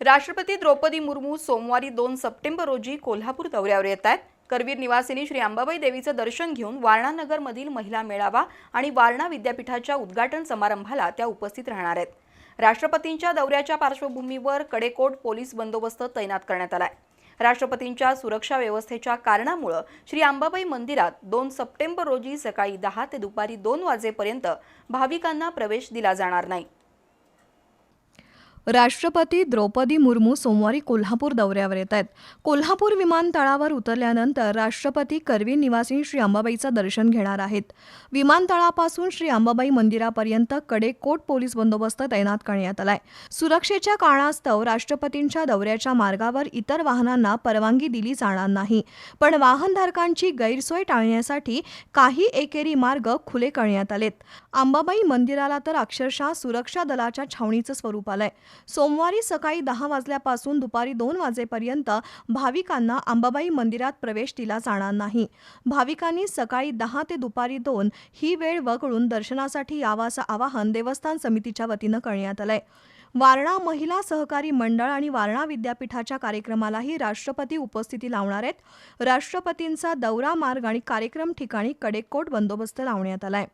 राष्ट्रपती द्रौपदी मुर्मू सोमवारी दोन सप्टेंबर रोजी कोल्हापूर दौऱ्यावर येत आहेत. करवीर निवासिनी श्री अंबाबाई देवीचं दर्शन घेऊन वारणानगरमधील महिला मेळावा आणि वारणा विद्यापीठाच्या उद्घाटन समारंभाला त्या उपस्थित राहणार आहेत. राष्ट्रपतींच्या दौऱ्याच्या पार्श्वभूमीवर कडेकोट पोलीस बंदोबस्त तैनात करण्यात आलाय. राष्ट्रपतींच्या सुरक्षा व्यवस्थेच्या कारणामुळं श्री अंबाबाई मंदिरात दोन सप्टेंबर रोजी सकाळी दहा ते दुपारी दोन वाजेपर्यंत भाविकांना प्रवेश दिला जाणार नाही. राष्ट्रपती द्रौपदी मुर्मू सोमवारी कोल्हापूर दौऱ्यावर येत आहेत. कोल्हापूर विमानतळावर उतरल्यानंतर राष्ट्रपती करवी निवासी श्री अंबाबाईचं दर्शन घेणार आहेत. विमानतळापासून श्री अंबाबाई मंदिरापर्यंत कडेकोट पोलीस बंदोबस्त तैनात करण्यात आलाय. सुरक्षेच्या कारणास्तव राष्ट्रपतींच्या दौऱ्याच्या मार्गावर इतर वाहनांना परवानगी दिली जाणार नाही. पण वाहनधारकांची गैरसोय टाळण्यासाठी काही एकेरी मार्ग खुले करण्यात आलेत. अंबाबाई मंदिराला तर अक्षरशः सुरक्षा दलाच्या छावणीचं स्वरूप आलंय. सोमवारी सकाळी दहा वाजल्यापासून दुपारी दोन वाजेपर्यंत भाविकांना अंबाबाई मंदिरात प्रवेश दिला जाणार नाही. भाविकांनी सकाळी दहा ते दुपारी दोन ही वेळ वगळून दर्शनासाठी यावं असं आवाहन देवस्थान समितीच्या वतीनं करण्यात आलंय. वारणा महिला सहकारी मंडळ आणि वारणा विद्यापीठाच्या कार्यक्रमालाही राष्ट्रपती उपस्थिती लावणार आहेत. राष्ट्रपतींचा दौरा मार्ग आणि कार्यक्रम ठिकाणी कडेकोट बंदोबस्त लावण्यात आलाय.